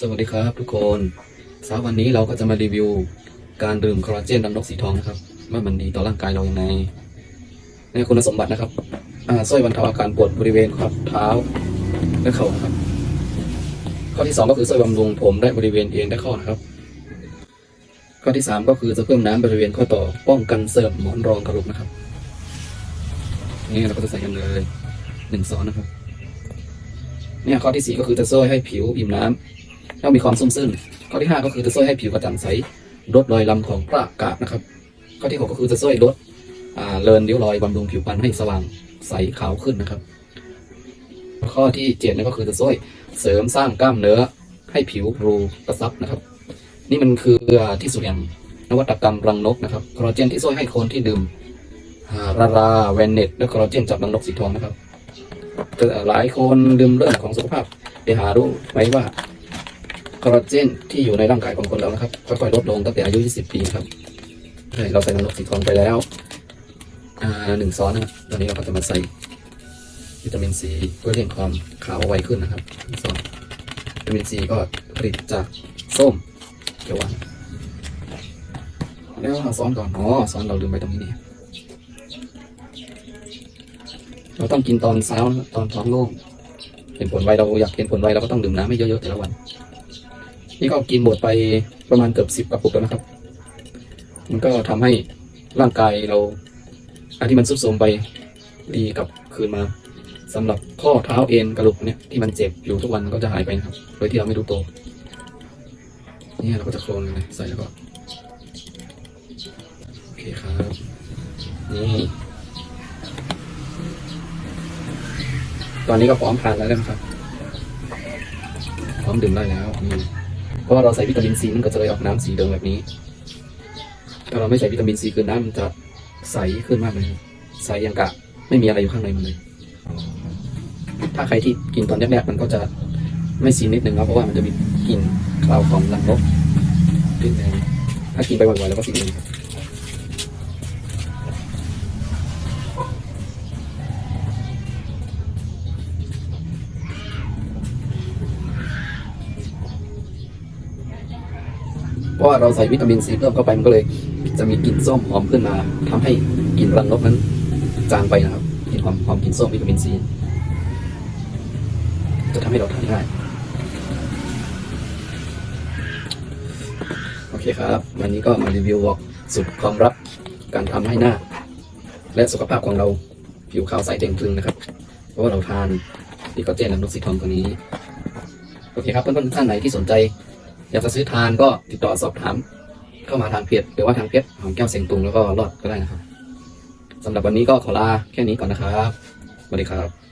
สวัสดีครับทุกคนเช้าวันนี้เราก็จะมารีวิว การดื่มคอลลาเจนรังนกสีทองนะครับว่ามันดีต่อร่างกายเราอยังไงในคุณสมบัตินะครับอ่าช่วยบรรเทาอาการปวดบริเวณข้อเท้าและเข่านะครับ ข้อที่สองก็คือช่วยบำรุงผมและบริเวณเอ็นและข้อนะครับ ข้อที่สามก็คือจะเพิ่มน้ำบริเวณข้อต่อป้องกันเสริมหมอนรองกระดูกนะครับ นี่เราก็จะใส่กันเลยหนึ่งซอนนะครับ เนี่ยข้อที่สี่ก็คือจะช่วยให้ผิวอิ่มน้ำ แล้วมีความชุ่มชื่นข้อที่ห้าก็คือจะช่วยให้ผิวกระจ่างใสลดรอยลำของประกาศนะครับ ข้อที่หกก็คือจะช่วยลดเลินริ้วรอยบำรุงผิวพรรณให้สว่างใสขาวขึ้นนะครับ ข้อที่เจ็ดนั่นก็คือจะช่วยเสริมสร้างกล้ามเนื้อให้ผิวรูกระซับนะครับ นี่มันคือที่สุดแห่งนวัตกรรมรังนกนะครับคอลลาเจนที่ช่วยให้คนที่ดื่มอ่าราราแวนเนตและคอลลาเจนจากรังนกสีทองนะครับหลายคนลืมเรื่องของสุขภาพไปหารู้ไหมว่า อลลาเจนที่อยู่ในร่างกายของคนเรานะครับค่อยๆลดลงตั้งแต่อายุ 20 ปีครับใช่เราใส่น้ำนกสีทองไปแล้วหนึ่งซ้อนนะครับตอนนี้เราก็จะมาใส่วิตามินซีเพื่อเร่งความขาวไวขึ้นนะครับหนึ่งซ้อนวิตามินซีก็ผลิตจากส้มเขียวหวานแล้วเราซ้อนก่อนอ๋อซ้อนเราลืมไปตรงนี้นี่เราต้องกินตอนเช้าตอนท้องโล่งเห็นผลไวเราอยากเห็นผลไวเราก็ต้องดื่มน้ำให้เยอะๆแต่ละวัน นี่ก็กินหมดไปประมาณเกือบสิบกระปุกแล้วนะครับ มันก็ทำให้ร่างกายเราอันที่มันสุดโทรมไปดีกลับคืนมาสำหรับข้อเท้าเอ็นกระดูกเนี่ยที่มันเจ็บอยู่ทุกวันมันก็จะหายไปนะครับ โดยที่เราไม่รู้ตัวนี่เราก็จะโคลนเลยใส่แล้วก็โอเคครับนี่ตอนนี้ก็พร้อมทานแล้วนะครับ พร้อมดื่มได้แล้วนี่ เพราะว่าเราใส่วิตามินซีมันก็จะเลยออกน้ำสีเดงแบบนี้ ถ้าเราไม่ใส่วิตามินซีคือน้ำมันจะใสขึ้นมากเลยใสยังกะไม่มีอะไรอยู่ข้างในมันเลย ถ้าใครที่กินตอนแรกๆมันก็จะไม่ซีนิดนึงครับเพราะว่ามันจะมีกลิ่นคลาวของรังนกขึ้นในถ้ากินไปบ่อยๆแล้วก็ซีนิดนึงครับ เพราะว่าเราใส่วิตามินซีเพิ่มเข้าไปมันก็เลย จะมีกลิ่นส้มหอมขึ้นมาทำให้กลิ่นรังนกนั้นจางไปนะครับกลิ่นหอมหอมกลิ่นส้มวิตามินซีจะทำให้เราทานง่ายโอเคครับ วันนี้ก็มารีวิวบอกสุดความลับการทำให้หน้า และสุขภาพของเราผิวขาวใสเต่งตึงนะครับ เพราะว่าเราทานดีคอเจนและนุกสีทองตัวนี้ โอเคครับเพื่อนๆท่านไหนที่สนใจ อยากจะซื้อทานก็ติดต่อสอบถาม เข้ามาทางเพจหรือว่าทางเพจของแก้วเสียงตุงแล้วก็รอดก็ได้นะครับสำหรับวันนี้ก็ขอลาแค่นี้ก่อนนะครับสวัสดีครับ